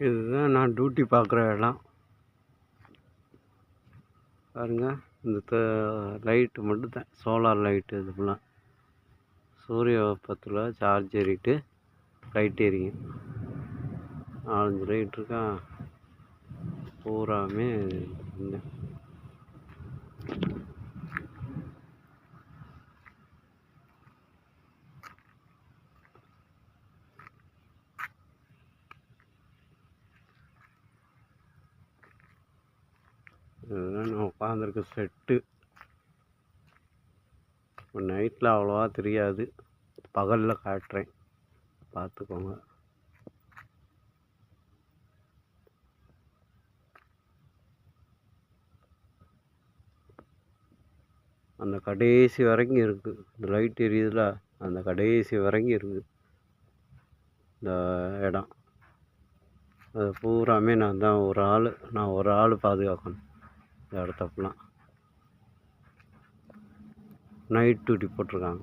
இதுதான் நான் டியூட்டி பார்க்குற இடம். பாருங்க இந்த லைட்டு மட்டும் தான். சோலார் லைட்டு இது ஃபுல்லாக சூரிய வெப்பத்தில் சார்ஜ் ஏறிட்டு லைட் எரியும் நாலஞ்சு லைட் இருக்கா? பூராமே இதுதான் நான் உட்காந்துருக்க செட்டு இப்போ நைட்டில் அவ்வளோவா தெரியாது. பகலில் காட்டுறேன். பார்த்துக்கோங்க. அந்த கடைசி வரைக்கும் இருக்குது இந்த லைட் எரியுதுல அந்த கடைசி வரைக்கும் இருக்குது இந்த இடம். அது பூராமே நான் தான் ஒரு ஆள் நான் ஒரு ஆள் பாதுகாக்கணும். இந்த இடத்த ஃபுல்லாக நைட் டியூட்டி போட்டிருக்காங்க.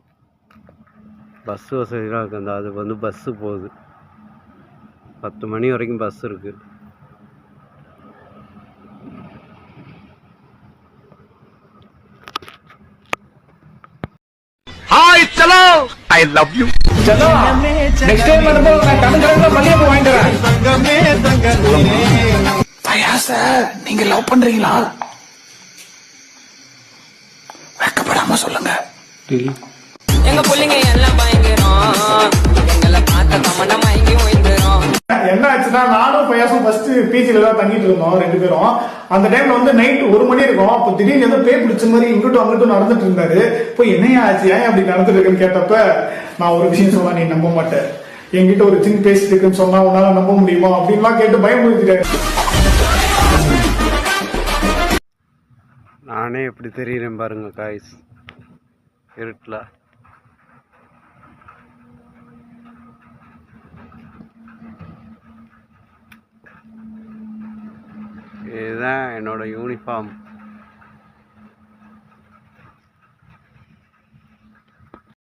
பஸ் வசதிலாம் இருக்குது அந்த அது வந்து பஸ்ஸு போகுது. பத்து மணி வரைக்கும் பஸ் இருக்குது hi சலோ I love you next time வரும்போது நான் தமிழ் கலர்ல மல்லிகைப்பூ வாங்கிட்டு வரேன். சார் நீங்க லவ் பண்றீங்களா? வெக்கப்படாம சொல்லுங்க. எங்க புள்ளைங்க எல்லாம் பயங்கரம். எங்களை பார்த்த தமண்ட மயங்கி ஓய்ந்துரும். என்ன ஆச்சுன்னா நானும் பையாசும் ஃபர்ஸ்ட் பீச்சில தான் தங்கிட்டு இருந்தோம் ரெண்டு பேரும். அந்த டைம்ல வந்து நைட் ஒரு மணி இருக்கும். அப்போ திடீர்னு ஏதோ பேய் பிடிச்ச மாதிரி இங்கிட்டும் அங்கிட்டும் நடந்துட்டு இருந்தாரு. போய் என்னையா ஆச்சு? ஏன் அப்படி நடந்துட்டு இருக்குன்னு கேட்டப்ப நான் ஒரு விஷயம் சொன்னா நீ நம்ப மாட்டேன். என்கிட்ட ஒரு சின்ன பேசிட்டு இருக்குன்னு சொன்னா உன்னால நம்ப முடியுமா? அப்படின்லாம் கேட்டு பயமுறுத்திட்டாரு. நானே எப்படி தெரியுறேன் பாருங்க காய்ஸ் இருட்டில். இதுதான் என்னோட யூனிஃபார்ம்